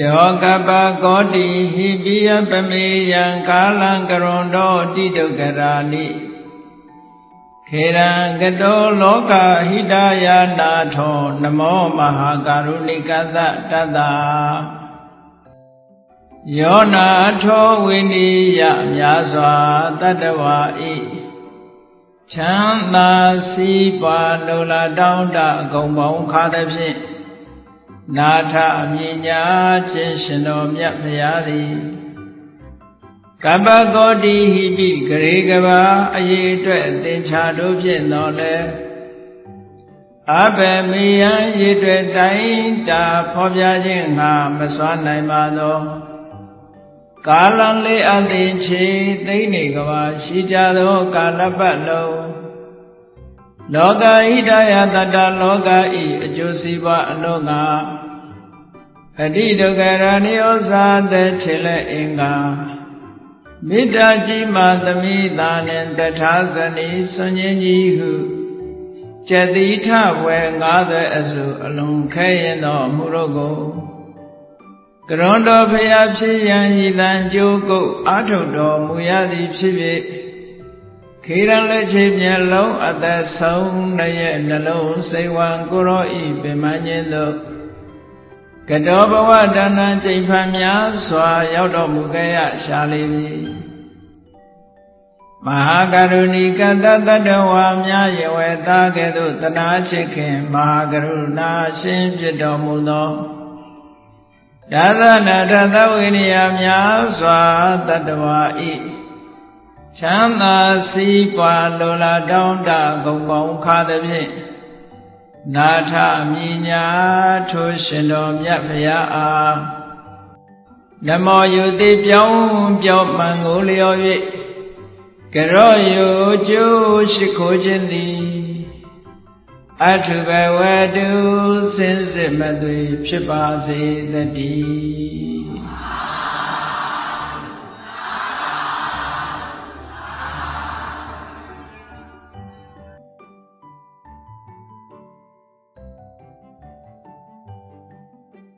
ယောကပကောတိဟိပိယပမေယံကာလံကရွန်တောတိတုက္ကရာနိခေရံကတောလောကဟိတယာနာထောနမောမဟာကာရုဏိကသတတ္တာယောနာထောဝိနိယမြာစွာတတ္တဝါဤချမ်းသာစီးပွားလိုလားတောင်းတအကုန်ပေါင်းခါသည်ဖြင့် နာထအမြညာခြင်းရှင်တော်မြတ်ဖရာသည်ကပ္ပကောတိဟိပိဂရေကဘာအရေးအတွက်သင်္ချာတို့ဖြင့်တော်လဲအဘယ်မေယံရည်တွေတိုင်းတာဖော်ပြခြင်းငါမစွမ်းနိုင်ပါသောကာလံလေးအသိချေသိနေကဘာရှိကြသောကာလပတ်လုံးလောကဣဒယတတလောကဤအကျိုးစီးပွားအလုံးက အတိဒုက္ခရဏိဩဇာတဲ့ခြေလက်အင်္ဂါမေတ္တာကြီးမှသမိသာနှင့်တထာဇနီဆွန်ခြင်းကြီးဟုကျတိထဝဲ90အစုအလုံးခဲရင်သောအမှုတို့ကိုကရွန်တော်ဖျားဖြစ်ရန်ဤတန်ကြိုးကုတ်အာထုတ်တော်မူရသည်ဖြစ်ဖြစ်ခေရန်လက်ချေမျက်လုံးအသက်ဆုံးရဲ့နှလုံးစိတ်ဝံကိုရောဤပင်မခြင်းတို့ ကတောဘဝဒါနံချိန်ဖန်များစွာ ရောက်တော်မူခဲ့ရရှာလေပြီမဟာကရုဏီကတတတဝါများယဝေသားကဲ့သို့တနာရှိခင်မဟာကရုဏာရှင်ဖြစ်တော်မူသောဒါသနာတသဝိနည်းများစွာတတဝါဤချမ်းသာစီးပွားလိုလားတောင်းတဂုံပေါင်းခါသည်ဖြင့် နာထမြညာထိုရှင်တော်မြတ်ဖရာအားနမောယုတိပြောင်းပြောင်းမှန်ကိုလျော်၍ကရောယုကျိုးရှိခိုးခြင်းသည်အထုဘဝတုစင်စစ်မသွေဖြစ်ပါစေတည်း